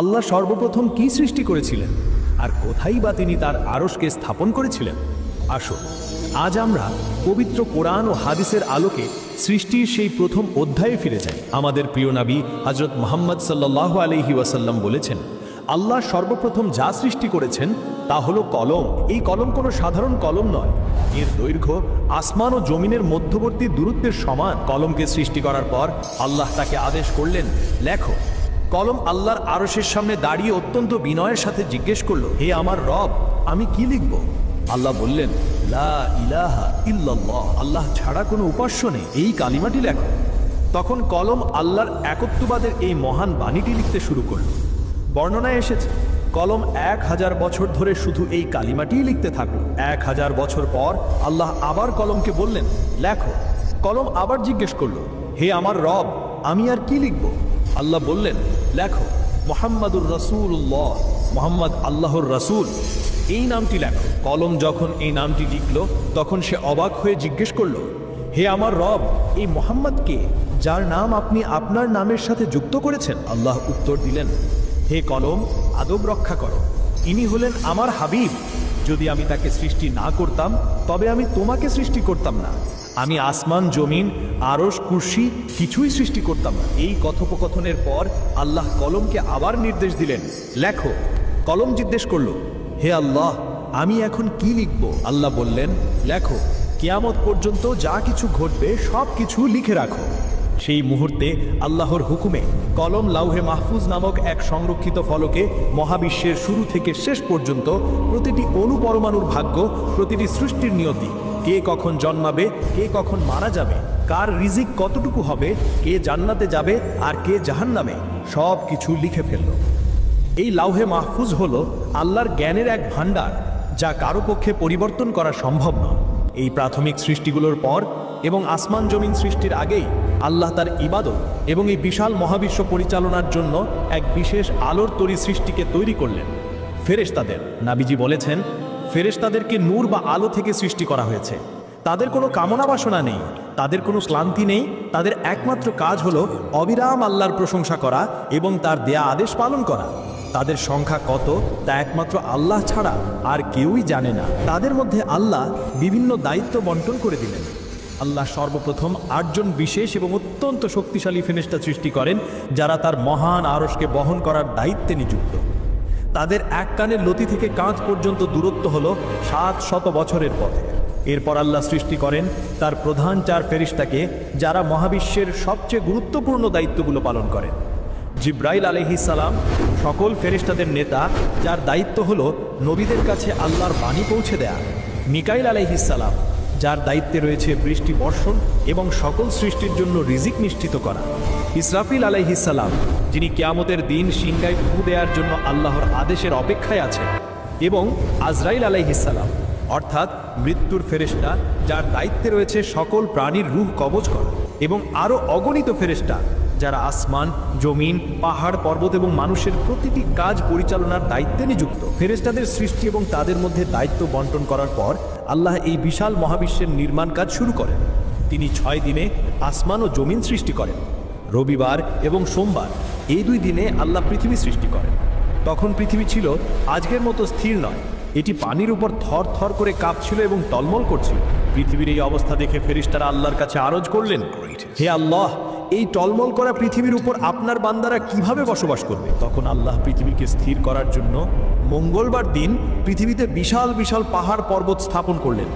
আল্লাহ সর্বপ্রথম কি সৃষ্টি করেছিলেন? আর কোথায় বা তিনি তার আরশকে স্থাপন করেছিলেন? আসো আজ আমরা পবিত্র কোরআন ও হাদিসের আলোকে সৃষ্টির সেই প্রথম অধ্যায়ে ফিরে যাই। আমাদের প্রিয় নাবী হজরত মোহাম্মদ সাল্লাহ আলহি ওয়াসাল্লাম বলেছেন, আল্লাহ সর্বপ্রথম যা সৃষ্টি করেছেন তা হলো কলম। এই কলম কোনো সাধারণ কলম নয়। এর দৈর্ঘ্য, আসমান ও জমিনের মধ্যবর্তী দূরত্বের সমান। কলমকে সৃষ্টি করার পর আল্লাহ তাকে আদেশ করলেন, লেখো কলম আল্লাহর আরশের সামনে দাঁড়িয়ে অত্যন্ত বিনয়ের সাথে জিজ্ঞেস করল, হে আমার রব, আমি কি লিখব? আল্লাহ বললেন, লা আল্লাহ ছাড়া কোনো উপাস্য নেই। এই কালিমাটি লেখো। তখন কলম আল্লাহর একত্ববাদের এই মহান বাণীটি লিখতে শুরু করল। বর্ণনায় এসেছে, কলম এক হাজার বছর ধরে শুধু এই কালিমাটিই লিখতে থাকল। এক হাজার বছর পর আল্লাহ আবার কলমকে বললেন, লেখো। কলম আবার জিজ্ঞেস করল, হে আমার রব, আমি আর কি লিখব? আল্লাহ বললেন, লেখো, মোহাম্মদুর রসুল্লাহ মোহাম্মদ আল্লাহর রসুল। এই নামটি লেখো। কলম যখন এই নামটি লিখল, তখন সে অবাক হয়ে জিজ্ঞেস করল, হে আমার রব, এই মোহাম্মদকে যার নাম আপনি আপনার নামের সাথে যুক্ত করেছেন? আল্লাহ উত্তর দিলেন, হে কলম, আদব রক্ষা করো। ইনি হলেন আমার হাবিব। যদি আমি তাকে সৃষ্টি না করতাম, তবে আমি তোমাকে সৃষ্টি করতাম না। আমি আসমান, জমিন আরস কুর্সি কিছুই সৃষ্টি করতাম না। এই কথোপকথনের পর আল্লাহ কলমকে আবার নির্দেশ দিলেন। লেখো, কলম জিজ্ঞেস করল, হে আল্লাহ, আমি এখন কি লিখব? আল্লাহ বললেন, লেখো, কেয়ামত পর্যন্ত যা কিছু ঘটবে সব কিছু লিখে রাখো। সেই মুহূর্তে আল্লাহর হুকুমে কলম লাউহে মাহফুজ নামক এক সংরক্ষিত ফলকে মহাবিশ্বের শুরু থেকে শেষ পর্যন্ত প্রতিটি অনুপরমাণুর ভাগ্য, প্রতিটি সৃষ্টির নিয়তি কে কখন জন্মাবে, কে কখন মারা যাবে, কার রিজিক কতটুকু হবে, কে জান্নাতে যাবে আর কে জাহান্নামে, সব কিছু লিখে ফেলল। এই লাউহে মাহফুজ হল আল্লাহর জ্ঞানের এক ভাণ্ডার, যা কারও পক্ষে পরিবর্তন করা সম্ভব নয়। এই প্রাথমিক সৃষ্টিগুলোর পর এবং আসমান জমিন সৃষ্টির আগেই আল্লাহ তার ইবাদত এবং এই বিশাল মহাবিশ্ব পরিচালনার জন্য এক বিশেষ আলোর তরি সৃষ্টিকে তৈরি করলেন। ফেরেশতাদের নাবিজি বলেছেন ফেরেশতাদেরকে নূর বা আলো থেকে সৃষ্টি করা হয়েছে। তাদের কোনো কামনা বাসনা নেই, তাদের কোনো ক্লান্তি নেই, তাদের একমাত্র কাজ হলো অবিরাম আল্লাহর প্রশংসা করা এবং তার দেয়া আদেশ পালন করা। তাদের সংখ্যা কত, তা একমাত্র আল্লাহ ছাড়া আর কেউই জানে না। তাদের মধ্যে আল্লাহ বিভিন্ন দায়িত্ব বন্টন করে দিলেন। আল্লাহ সর্বপ্রথম আটজন বিশেষ এবং অত্যন্ত শক্তিশালী ফেনেস্টা সৃষ্টি করেন, যারা তার মহান আরসকে বহন করার দায়িত্বে নিযুক্ত। তাদের এক কানের লতি থেকে কাঁচ পর্যন্ত দূরত্ব হল সাত শত বছরের পথে। এরপর আল্লাহ সৃষ্টি করেন তার প্রধান চার ফেরিস্তাকে যারা মহাবিশ্বের সবচেয়ে গুরুত্বপূর্ণ দায়িত্বগুলো পালন করেন। জিব্রাইল সালাম সকল ফেরিস্তাদের নেতা, যার দায়িত্ব হল নবীদের কাছে আল্লাহর বাণী পৌঁছে দেয়া। মিকাইল সালাম যার দায়িত্বে রয়েছে বৃষ্টি বর্ষণ এবং সকল সৃষ্টির জন্য রিজিক নিশ্চিত করা। ইসরাফিল আলাইহিসাল্লাম যিনি কেয়ামতের দিন সিংগায় ফু দেওয়ার জন্য আল্লাহর আদেশের অপেক্ষায় আছেন, এবং আজরাইল আলাইহিসাল্লাম অর্থাৎ মৃত্যুর ফেরেশতা, যার দায়িত্বে রয়েছে সকল প্রাণীর রূহ কবজ করা, এবং আরও অগণিত ফেরেশতা, যারা আসমান, জমিন, পাহাড়, পর্বত এবং মানুষের প্রতিটি কাজ পরিচালনার দায়িত্বে নিযুক্ত। ফেরেশতাদের সৃষ্টি এবং তাদের মধ্যে দায়িত্ব বন্টন করার পর আল্লাহ এই বিশাল মহাবিশ্বের নির্মাণ কাজ শুরু করেন। তিনি ছয় দিনে আসমান ও জমিন সৃষ্টি করেন, রবিবার এবং সোমবার। এই দুই দিনে আল্লাহ পৃথিবী সৃষ্টি করেন। তখন পৃথিবী ছিল আজকের মতো স্থির নয়। এটি পানির উপর থর থর করে কাঁপছিল এবং টলমল করছিল। পৃথিবীর এই অবস্থা দেখে ফেরিস্তারা আল্লাহর কাছে আরজ করলেন, হে আল্লাহ, এই টলমল করা পৃথিবীর উপর আপনার বান্দারা কীভাবে বসবাস করবে? তখন আল্লাহ পৃথিবীকে স্থির করার জন্য মঙ্গলবার দিন পৃথিবীতে বিশাল বিশাল পাহাড় পর্বত স্থাপন করলেন।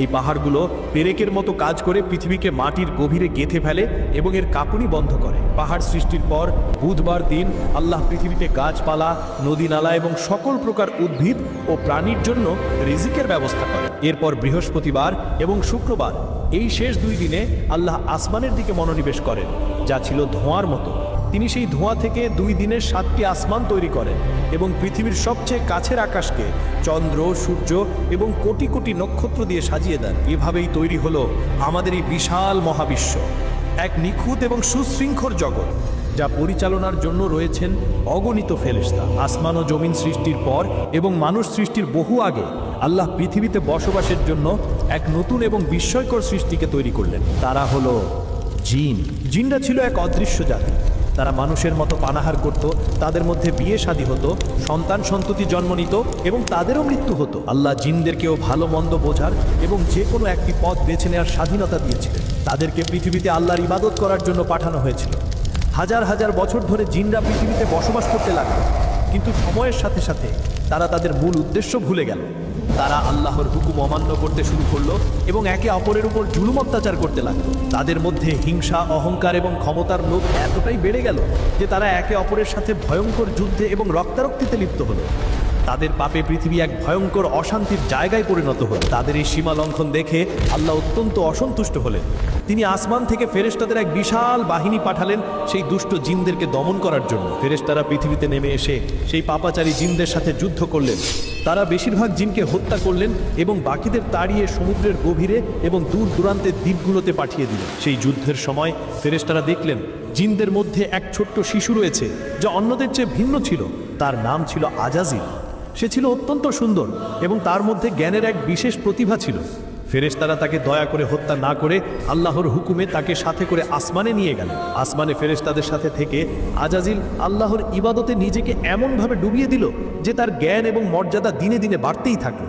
এই পাহাড়গুলো পেরেকের মতো কাজ করে পৃথিবীকে মাটির গভীরে গেঁথে ফেলে এবং এর কাঁপুনি বন্ধ করে। পাহাড় সৃষ্টির পর বুধবার দিন আল্লাহ পৃথিবীতে গাছপালা নদী নালা এবং সকল প্রকার উদ্ভিদ ও প্রাণীর জন্য রিজিকের ব্যবস্থা করে এরপর বৃহস্পতিবার এবং শুক্রবার এই শেষ দুই দিনে আল্লাহ আসমানের দিকে মনোনিবেশ করেন, যা ছিল ধোঁয়ার মতো। তিনি সেই ধোঁয়া থেকে দুই দিনের সাতটি আসমান তৈরি করেন এবং পৃথিবীর সবচেয়ে কাছের আকাশকে চন্দ্র, সূর্য এবং কোটি কোটি নক্ষত্র দিয়ে সাজিয়ে দেন। এভাবেই তৈরি হলো আমাদের এই বিশাল মহাবিশ্ব। এক নিখুঁত এবং সুশৃঙ্খল জগৎ, যা পরিচালনার জন্য রয়েছেন অগণিত ফেরেশতা। আসমান ও জমিন সৃষ্টির পর এবং মানুষ সৃষ্টির বহু আগে আল্লাহ পৃথিবীতে বসবাসের জন্য এক নতুন এবং বিস্ময়কর সৃষ্টিকে তৈরি করলেন। তারা হলো জিন। জিনরা ছিল এক অদৃশ্য জাতি। তারা মানুষের মতো পানাহার করত, তাদের মধ্যে বিয়ে শাদী হতো, সন্তান সন্ততি জন্ম নিত এবং তাদেরও মৃত্যু হতো। আল্লাহ জিনদেরকেও ভালো মন্দ বোঝার এবং যে কোনো একটি পথ বেছে নেওয়ার স্বাধীনতা দিয়েছিলেন। তাদেরকে পৃথিবীতে আল্লাহর ইবাদত করার জন্য পাঠানো হয়েছিল। হাজার হাজার বছর ধরে জিনরা পৃথিবীতে বসবাস করতে লাগল, কিন্তু সময়ের সাথে সাথে তারা তাদের মূল উদ্দেশ্য ভুলে গেল। তারা আল্লাহর হুকুম অমান্য করতে শুরু করল এবং একে অপরের উপর জুলুম অত্যাচার করতে লাগল। তাদের মধ্যে হিংসা, অহংকার এবং ক্ষমতার লোভ এতটাই বেড়ে গেল যে তারা একে অপরের সাথে ভয়ঙ্কর যুদ্ধে এবং রক্তারক্তিতে লিপ্ত হলো। তাদের পাপে পৃথিবী এক ভয়ঙ্কর অশান্তির জায়গায় পরিণত হল। তাদের এই সীমা লঙ্ঘন দেখে আল্লাহ অত্যন্ত অসন্তুষ্ট হলেন। তিনি আসমান থেকে ফেরেশতাদের এক বিশাল বাহিনী পাঠালেন সেই দুষ্ট জিনদেরকে দমন করার জন্য। ফেরেশতারা পৃথিবীতে নেমে এসে সেই পাপাচারী জিনদের সাথে যুদ্ধ করলেন। তারা বেশিরভাগ জিনকে হত্যা করলেন এবং বাকিদের তাড়িয়ে সমুদ্রের গভীরে এবং দূর দূরান্তের দ্বীপগুলোতে পাঠিয়ে দিলেন। সেই যুদ্ধের সময় ফেরেস্তারা দেখলেন, জিনদের মধ্যে এক ছোট্ট শিশু রয়েছে, যা অন্যদের চেয়ে ভিন্ন ছিল। তার নাম ছিল আজাজিল। সে ছিল অত্যন্ত সুন্দর এবং তার মধ্যে জ্ঞানের এক বিশেষ প্রতিভা ছিল। ফেরেশতারা তাকে দয়া করে হত্যা না করে আল্লাহর হুকুমে তাকে সাথে করে আসমানে নিয়ে গেল আসমানে ফেরেশতাদের সাথে থেকে আজাজিল আল্লাহর ইবাদতে নিজেকে এমনভাবে ডুবিয়ে দিল যে তার জ্ঞান এবং মর্যাদা দিনে দিনে বাড়তেই থাকল।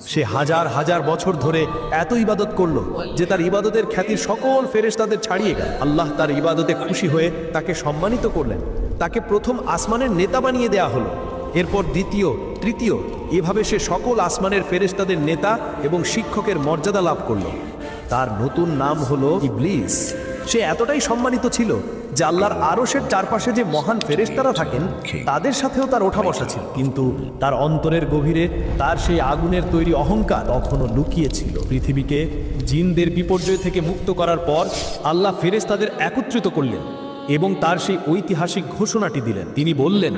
সে হাজার হাজার বছর ধরে এত ইবাদত করল যে তার ইবাদতের খ্যাতির সকল ফেরেশতাদের ছাড়িয়ে গেল। আল্লাহ তার ইবাদতে খুশি হয়ে তাকে সম্মানিত করলেন। তাকে প্রথম আসমানের নেতা বানিয়ে দেয়া হলো। এরপর দ্বিতীয়, তৃতীয় এভাবে সে সকল আসমানের ফেরেশতাদের নেতা এবং শিক্ষকের মর্যাদা লাভ করল। তার নতুন নাম হলো ইবলিস। সে এতটাই সম্মানিত ছিল যে আল্লাহর আরশের চারপাশে যে মহান ফেরেশতারা থাকেন, তাদের সাথেও তার ওঠা বসা ছিল। কিন্তু তার অন্তরের গভীরে তার সেই আগুনের তৈরি অহংকার তখনও লুকিয়েছিল পৃথিবীকে জিনদের বিপর্যয় থেকে মুক্ত করার পর আল্লাহ ফেরেশতাদের একত্রিত করলেন। এবং তার সেই ঐতিহাসিক ঘোষণাটি দিলেন। তিনি বললেন,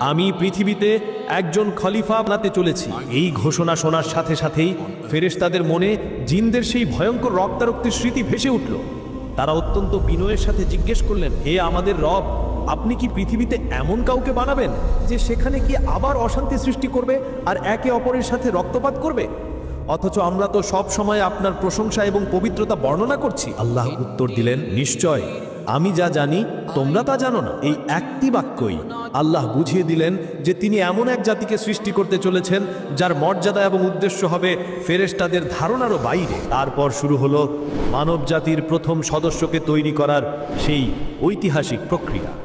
আমি পৃথিবীতে একজন খলিফা বানাতে চলেছি। এই ঘোষণা শোনার সাথে সাথেই ফেরেশতাদের মনে জিনদের সেই ভয়ঙ্কর রক্তারক্তির স্মৃতি ভেসে উঠল। তারা অত্যন্ত বিনয়ের সাথে জিজ্ঞেস করলেন, হে আমাদের রব, আপনি কি পৃথিবীতে এমন কাউকে বানাবেন যে সেখানে কি আবার অশান্তি সৃষ্টি করবে আর একে অপরের সাথে রক্তপাত করবে? অথচ আমরা তো সব সময় আপনার প্রশংসা এবং পবিত্রতা বর্ণনা করছি। আল্লাহ উত্তর দিলেন, নিশ্চয়। আমি যা জানি, তোমরা তা জানো না। এই একটি বাক্যই আল্লাহ বুঝিয়ে দিলেন যে তিনি এমন এক জাতিকে সৃষ্টি করতে চলেছেন, যার মর্যাদা এবং উদ্দেশ্য হবে ফেরেশতাদের ধারণারও বাইরে। তারপর শুরু হলো মানব জাতির প্রথম সদস্যকে তৈরি করার সেই ঐতিহাসিক প্রক্রিয়া।